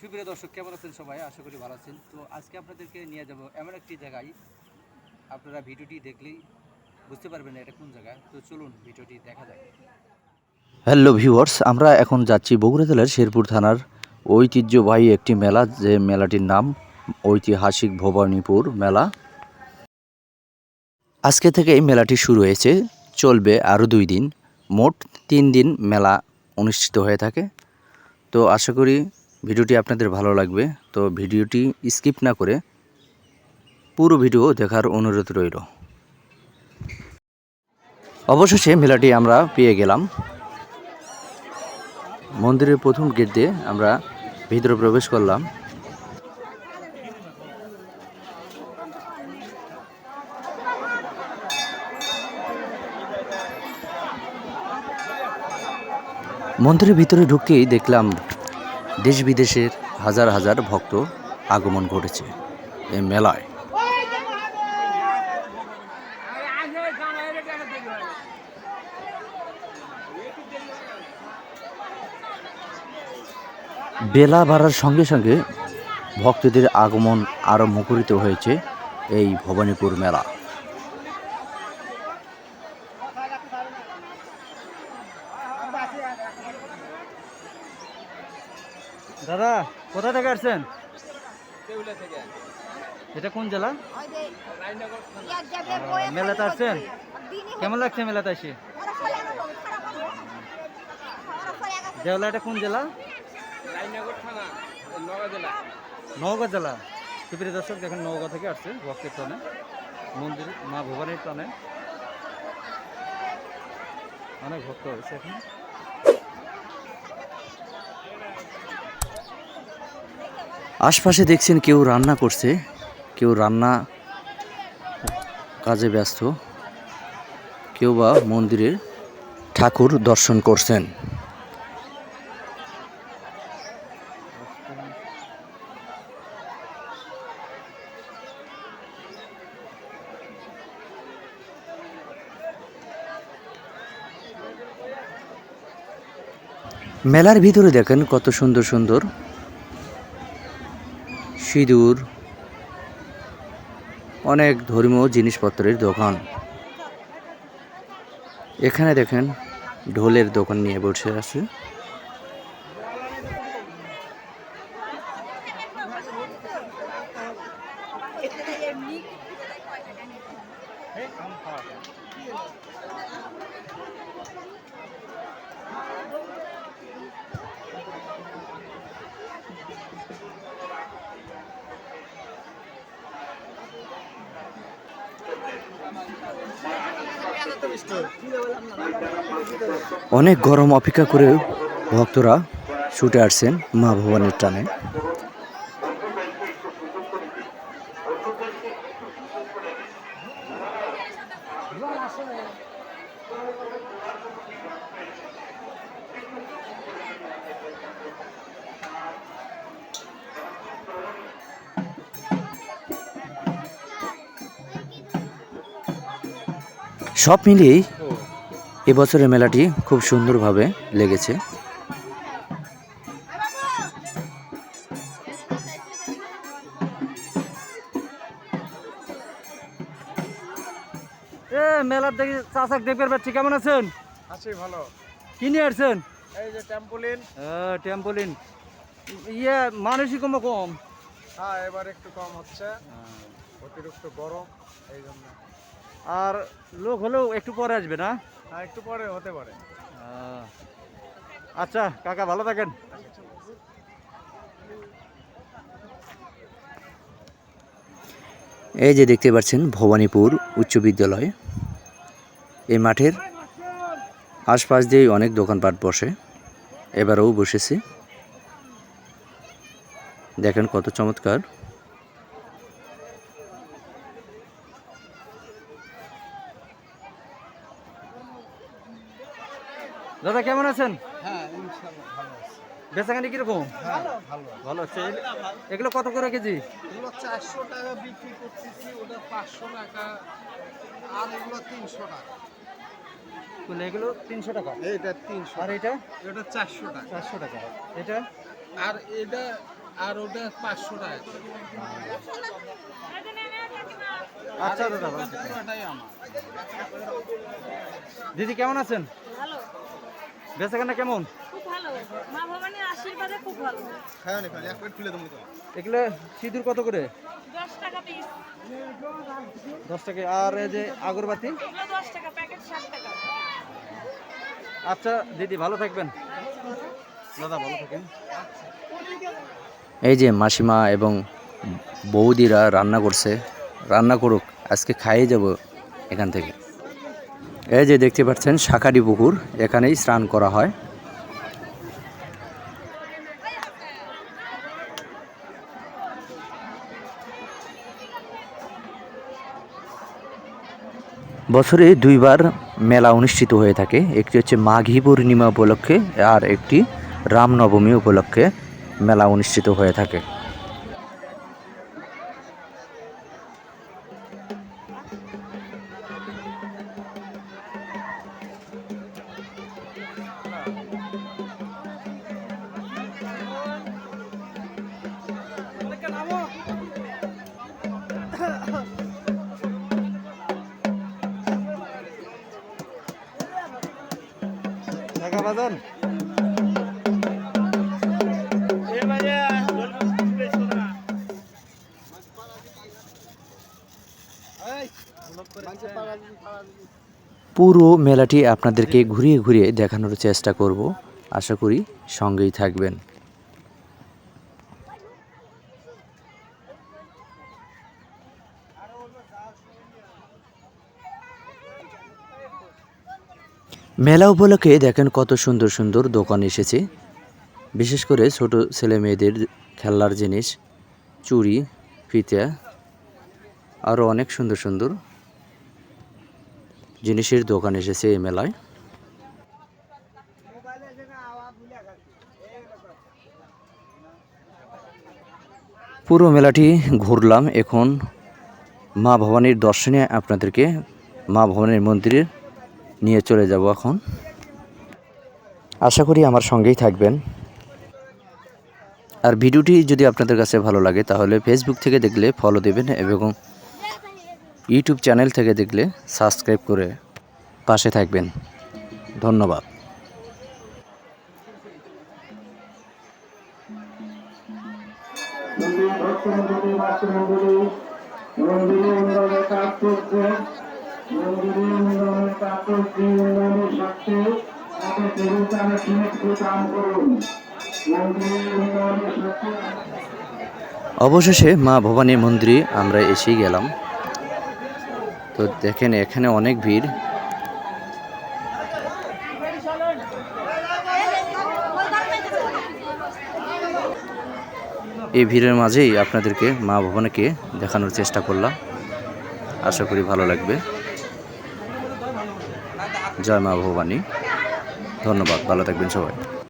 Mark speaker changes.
Speaker 1: সুপ্রিয় দর্শক, কেমন আছেন সবাই? আশা করি ভালো আছেন। তো আজকে আপনাদেরকে নিয়ে যাব এমন একটি জায়গায়। আপনারা ভিডিওটি দেখলেই বুঝতে পারবেন এটা কোন জায়গা তো চলুন ভিডিওটি দেখা যাক।
Speaker 2: হ্যালো ভিউয়ার্স আমরা এখন যাচ্ছি বগুড়া জেলার শেরপুর থানার ঐতিহ্যবাহী একটি মেলা, যে মেলাটির নাম ঐতিহাসিক ভবানীপুর মেলা। আজকে থেকে এই মেলাটি শুরু হয়েছে, চলবে আরও দুই দিন। মোট তিন দিন মেলা অনুষ্ঠিত হয়ে থাকে। তো আশা করি ভিডিওটি আপনাদের ভালো লাগবে, তো ভিডিওটি স্কিপ না করে পুরো ভিডিও দেখার অনুরোধ রইল। অবশেষে মেলাটি আমরা পেয়ে গেলাম। মন্দিরের প্রথম গেট দিয়ে আমরা ভিতরে প্রবেশ করলাম। মন্দিরের ভিতরে ঢুকতেই দেখলাম দেশ বিদেশের হাজার হাজার ভক্ত আগমন ঘটেছে এই মেলায়। বেলা বাড়ার সঙ্গে সঙ্গে ভক্তদের আগমন আরও মুখরিত হয়েছে এই ভবানীপুর মেলা
Speaker 1: দাদা কোথা থেকে আসছেন? এটা কোন জেলা? মেলাতে আসছেন? কেমন লাগছে মেলাতে এসে দেওলা এটা কোন জেলা। নওগাঁ জেলা। সুপ্রিয় দর্শক দেখেন নওগাঁ থেকে আসছে ভক্তের টানে। মন্দির মা ভবানীর টানে। অনেক ভক্ত হয়েছে এখানে।
Speaker 2: আশপাশে দেখছেন কেউ রান্না করছে, কেউ রান্না কাজে ব্যস্ত, কেউ বা মন্দিরে ঠাকুর দর্শন করছেন। মেলার ভিতরে দেখেন কত সুন্দর সুন্দর সিঁদুর অনেক ধর্মীয় জিনিসপত্রের দোকান। এখানে দেখেন ঢোলের দোকান নিয়ে বসে আছে। অনেক গরম অপেক্ষা করে ভক্তরা ছুটে আসছেন মা ভবানের টানে। সব মিলিয়েই এবছরের মেলাটি খুব সুন্দরভাবে লেগেছে।
Speaker 1: এ মেলার দেখি চাচাক দেখবার পাচ্ছি কেমন আছেন?
Speaker 3: আছি ভালো।
Speaker 1: কি নিয়ে আসছেন?
Speaker 3: এই যে টেম্পোলিন
Speaker 1: টেম্পোলিন ইয়ে মানুষই কম কম?
Speaker 3: হ্যাঁ এবার একটু কম হচ্ছে। অতিরিক্ত গরম এই জন্য।
Speaker 1: আর লোক হলেও একটু পরে আসবে না?
Speaker 3: হ্যাঁ একটু পরে হতে পারে।
Speaker 1: আচ্ছা কাকা ভালো থাকেন।
Speaker 2: এই যে দেখতে পাচ্ছেন ভবানীপুর উচ্চ বিদ্যালয়। এই মাঠের আশপাশ দিয়েই অনেক দোকানপাট বসে। এবারেও বসেছে। দেখেন কত চমৎকার।
Speaker 1: দাদা কেমন আছেন?
Speaker 3: হ্যাঁ ইনশাআল্লাহ ভালো আছে।
Speaker 1: বেচাখানি কীরকম?
Speaker 3: হ্যাঁ ভালো
Speaker 1: ভালো এগুলো কত করে কেজি?
Speaker 3: এগুলো চারশো টাকা বিক্রি করতেছি ওটা পাঁচশো টাকা আর এগুলো তিনশো টাকা।
Speaker 1: এগুলো তিনশো টাকা?
Speaker 3: এইটা তিনশো
Speaker 1: আর এটা?
Speaker 3: এটা চারশো টাকা।
Speaker 1: চারশো টাকা। এটা?
Speaker 3: আর এটা আর ওটা পাঁচশো টাকা।
Speaker 1: আচ্ছা দাদা দিদি কেমন আছেন?
Speaker 4: ভালো।
Speaker 1: বেচাকেনা কেমন?
Speaker 4: খুব ভালো। মা ভবানীর আশীর্বাদে খুব ভালো।
Speaker 1: এগুলো সিঁদুর কত করে?
Speaker 4: দশ টাকা পিস
Speaker 1: দশ টাকা। আর এই যে আগরবাতি? আচ্ছা দিদি ভালো থাকবেন। দাদা ভালো থাকেন।
Speaker 2: এই যে মাসিমা এবং বৌদিরা রান্না করছে রান্না করুক আজকে খাইয়ে যাব এখান থেকে। এই যে দেখতে পাচ্ছেন, শাকারি পুকুর, এখানেই স্নান করা হয়। বছরে দুইবার মেলা অনুষ্ঠিত হয়ে থাকে। একটি হচ্ছে মাঘী পূর্ণিমা উপলক্ষে, আর একটি রামনবমী উপলক্ষে মেলা অনুষ্ঠিত হয়ে থাকে।
Speaker 1: বাজান।
Speaker 2: পুরো মেলাটি আপনাদেরকে ঘুরিয়ে ঘুরিয়ে দেখানোর চেষ্টা করব। আশা করি সঙ্গেই থাকবেন। মেলা উপলক্ষে দেখেন কত সুন্দর সুন্দর দোকান এসেছে। বিশেষ করে ছোট ছেলে মেয়েদের খেলনার জিনিস, চুড়ি, ফিতা আরও অনেক সুন্দর সুন্দর জিনিসের দোকান এসেছে এই মেলায়। পুরো মেলাটি ঘুরলাম এখন মা ভবানীর দর্শনে আপনাদেরকে মা ভবানীর মন্দিরে নিয়ে চলে যাব এখন। আশা করি আমার সঙ্গেই থাকবেন। আর ভিডিওটি যদি আপনাদের কাছে ভালো লাগে তাহলে ফেসবুক থেকে দেখলে ফলো দেবেন এবং ইউটিউব চ্যানেল থেকে দেখলে সাবস্ক্রাইব করে পাশে থাকবেন। ধন্যবাদ।
Speaker 5: মন্দিরে কাজ
Speaker 2: অবশেষে মা ভবানী মন্দিরে আমরা এসেই গেলাম। তো দেখেন এখানে অনেক ভিড়। এই ভিড়ের মাঝেই আপনাদেরকে মা ভবানীকে দেখানোর চেষ্টা করলাম। আশা করি ভালো লাগবে। জয় মা ভবানী। ধন্যবাদ ভালো থাকবেন সবাই।